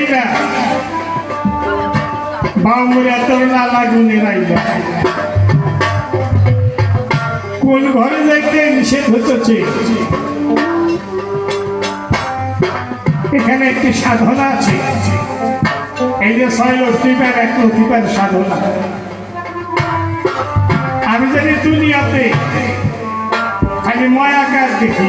দেশ না ঠেইলা বাউমুরা তোর লালা গুনে রাইলা। কোন ঘরে যাইতে নিষেধ হতেছে এখানে একটি সাধনা আছে। এই যে ছয় লতিবার এক সাধনা। আমি জানি দুনিয়াতে খালি ময়াকার দেখি।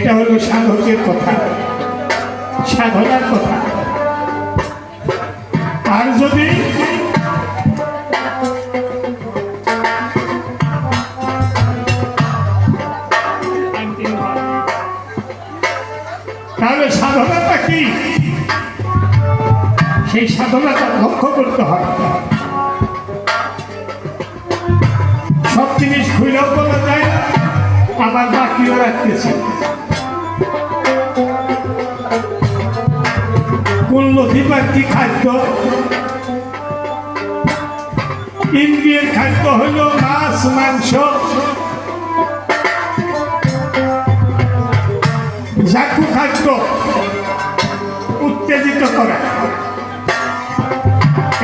এটা হলো সাধকের কথা। সাধনার কথা। আর যদি তাহলে সাধনাটা কি? সেই সাধনাটা লক্ষ্য করতে হয় সব জিনিস খুলেও বলা যায় আবার বাকিও রাখতেছে। কি খাদ্য? ইন্দ্রিয়ের খাদ্য হল মাছ, মাংস। ঝাঁকু খাদ্য উত্তেজিত করা।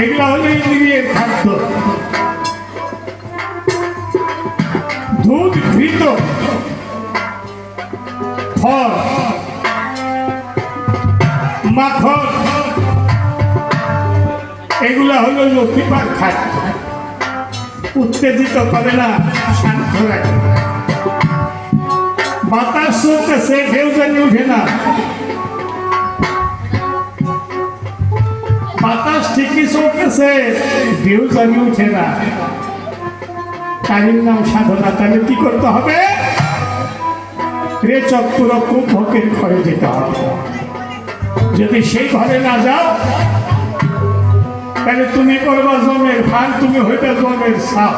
এগুলো হলো ইন্দ্রিয়ের খাদ্য। দুধ ঘৃত। ফল। মাখন। এগুলো হলো লক্ষ্মীপার খাদ্য উত্তেজিত করে না, শান্ত রাখে। বাতাস চলতেছে কেউ জানি উঠে না। বাতাস ঠিকই চলতেছে কেউ জানি উঠে না। তারির নাম সাধনা, তাহলে কি করতে হবে? রে চক্র খুব ভকের ঘরে যেতে হবে। যদি সেই ঘরে না যাও তাহলে তুমি করবা জমের ভাগ তুমি হইতে জমের সাপ।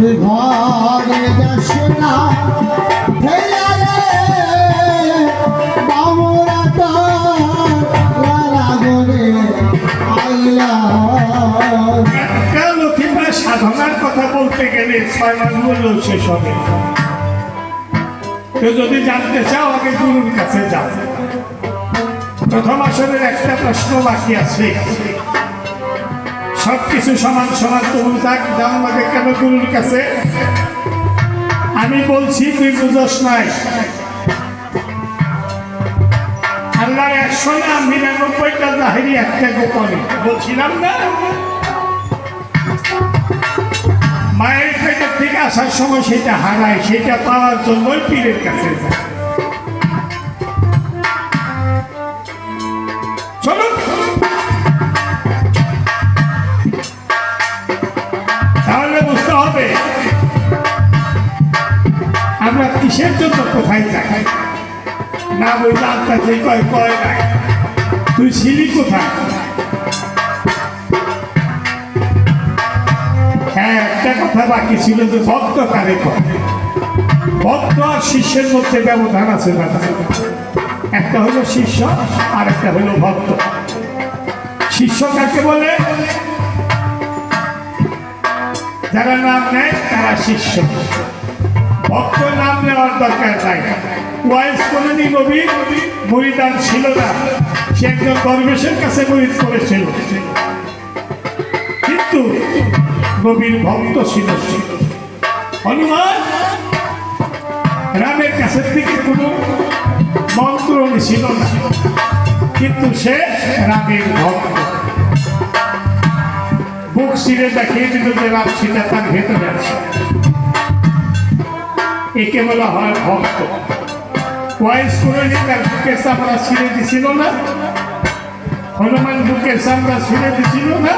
ঘরে কিংবা সাধনার কথা বলতে গেলে ছয় মাস বললেও শেষ হবে। কেউ যদি জানতে চাও, আগে গুরুর কাছে যাও। প্রথম আসরের একটা প্রশ্ন বাকি আছে। সব কিছু সমান সমান তরুণ থাক দাম আমাকে কেন গুরুর কাছে? আমি বলছি, তুই বুঝস নাই। আল্লাহ একশো না নিরানব্বইটা জাহেরি, একটা গোপনে। বলছিলাম না? মায়ের পেটের থেকে আসার সময় সেটা হারায়, সেটা পাওয়ার জন্যই পীরের কাছে যায়। কিসের জন্য কোথায় যাই না বললে আপনার যে কয় কয় নাই। তুই ছিলি কোথায়? হ্যাঁ একটা কথা বাকি ছিল যে ভক্ত কারে ভক্ত আর শিষ্যের মধ্যে ব্যবধান আছে দাদা একটা হলো শিষ্য আর একটা হলো ভক্ত। শিষ্য কাকে বলে? যারা নাম নেয়, তারা শিষ্য। ভক্ত নাম নেওয়ার দরকার নাই। ওয়াইস কোনদিন নবী মরিদান ছিল না। সে একজন দরবেশের কাছে মরিদ করেছিল। কিন্তু নবীর ভক্ত ছিল হনুমান, রামের কাছের থেকে কোনো মন্ত্র ছিল না। কিন্তু সে রামের ভক্ত। বুক ছিঁড়ে দেখিয়ে দিল যে রাম সীতা তার ভেতরে আছে। একে বলা হয় ভক্ত। তার বুকের চামড়া ছিঁড়ে দিছিল না? হনুমান বুকের চামড়া ছিঁড়ে দিছিল না?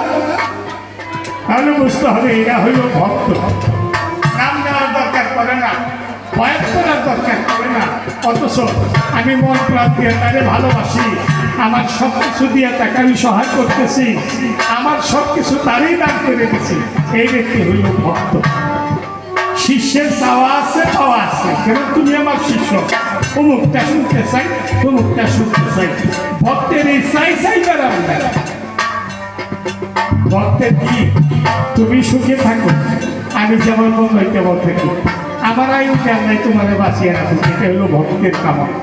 তাহলে বুঝতে হবে এরা হইল ভক্ত। নাম নেওয়ার দরকার করে না ভয়েস করার দরকার করে না। অথচ আমি মন প্রাণ দিয়ে তাকে ভালোবাসি। আমার সব কিছু দিয়ে তাকে আমি সহায় করতেছি। আমার সব কিছু তারই দান করে দিছি। এই ব্যক্তি হইল ভক্ত। শিষ্যের চাওয়া আছে, পাওয়া আছে। কেন তুমি আমার শিষ্য? অমুকটা শুনতে চাই অমুকটা শুনতে চাই। ভক্তের এই চাই চাই বেড়াবো না ভক্তের কি? তুমি সুখে থাকো। আমি যেমন মন তেমন থাকি। আমার আয়ু নাই তোমার বাঁচিয়ে রাখো। এটা হলো ভক্তের কামনা।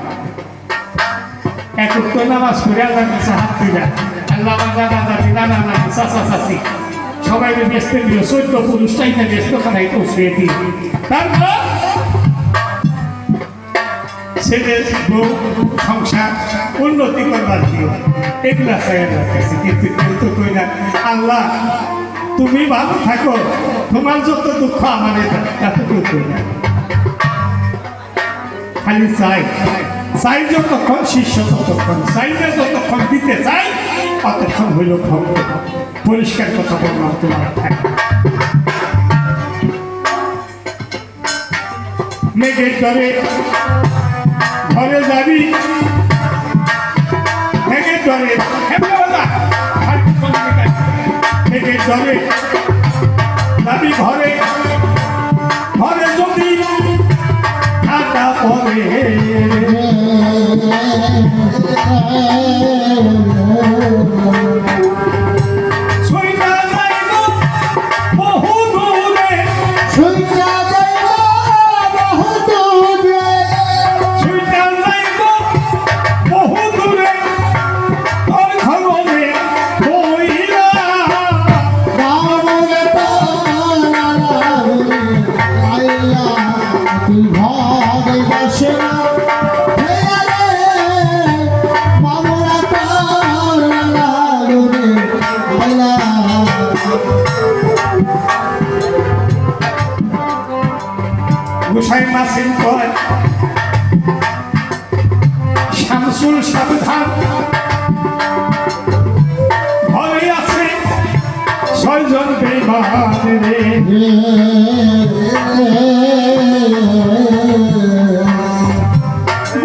একক তো নামাজ করে আল্লাহ হাত দিলা আল্লাহ দাদা দাদি নানা, নানি, চাচা, চাচি। সবাই ব্যস্ত দিল চৈত্য পুরুষটাই না ব্যস্ত খানাই পৌঁছে দিই তারপর ছেলে, বউ, সংসার, উন্নতি করবার দিও। এগুলা চাই আল্লাহর কাছে কিন্তু কই না, আল্লাহ, তুমি ভালো থাকো, তোমার যত দুঃখ আমার এতটুকু কই না। খালি চাই চাই যতক্ষণ শিষ্য ততক্ষণ চাইলে যতক্ষণ দিতে চাই ততক্ষণ হইল ভক্ত পরিষ্কার কথা বললাম তোমার মেঘের দরে ঘরে যাবি মেঘের দরে মেঘের দরে যাবি ঘরে ঘরে যদি ঢাকা পরে গোসাই মাসিন কয় শামসুল সাবধান। ঘরে আছে ছয়জন বেমান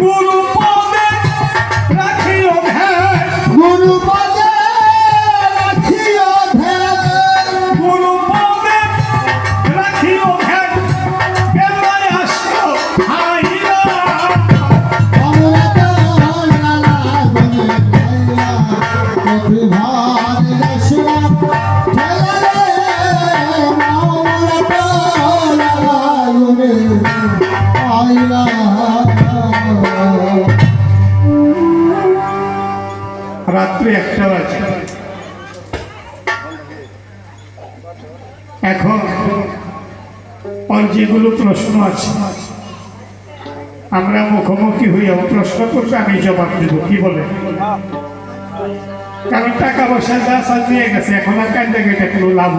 গুরু পদে রাখিও গুরু পদে মুখোমুখি হইয়া প্রশ্ন করবে, আমি জবাব দেব। কি বলে? কারণ টাকা পয়সা যা সব নিয়ে গেছে, এখন আর কান্দে গেটে কোনো লাভ।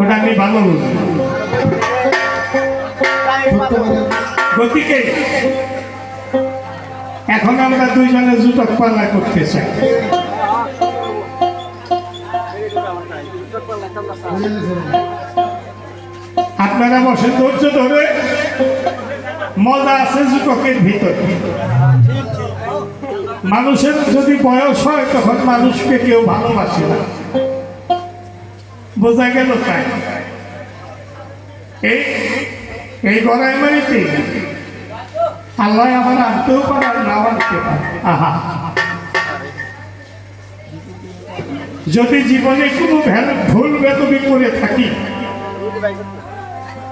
ওটা আমি ভালো বুঝি। গতিকে, এখন আমরা দুইজনে জুতক পাল্লা করতে চাই। আপনারা বসে ধৈর্য ধরে মজা আছে যুবকের ভিতরে। মানুষের যদি বয়স হয়, তখন মানুষকে কেউ ভালোবাসে না। বোঝা গেল তাই। এই এই গড়াই মারিতে আল্লাহ আমার আনতেও পারে আর নাও আনতে পারে। আহা। যদি জীবনে কোনো ভুল বেতবি করে থাকি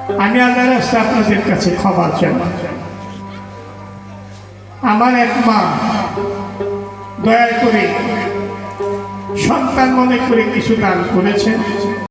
আমি আল্লাহ রাস্তা আপনাদের কাছে ক্ষমা চাই। আমার এক মা, দয়া করে সন্তান মনে করে কিছু দান করেছেন।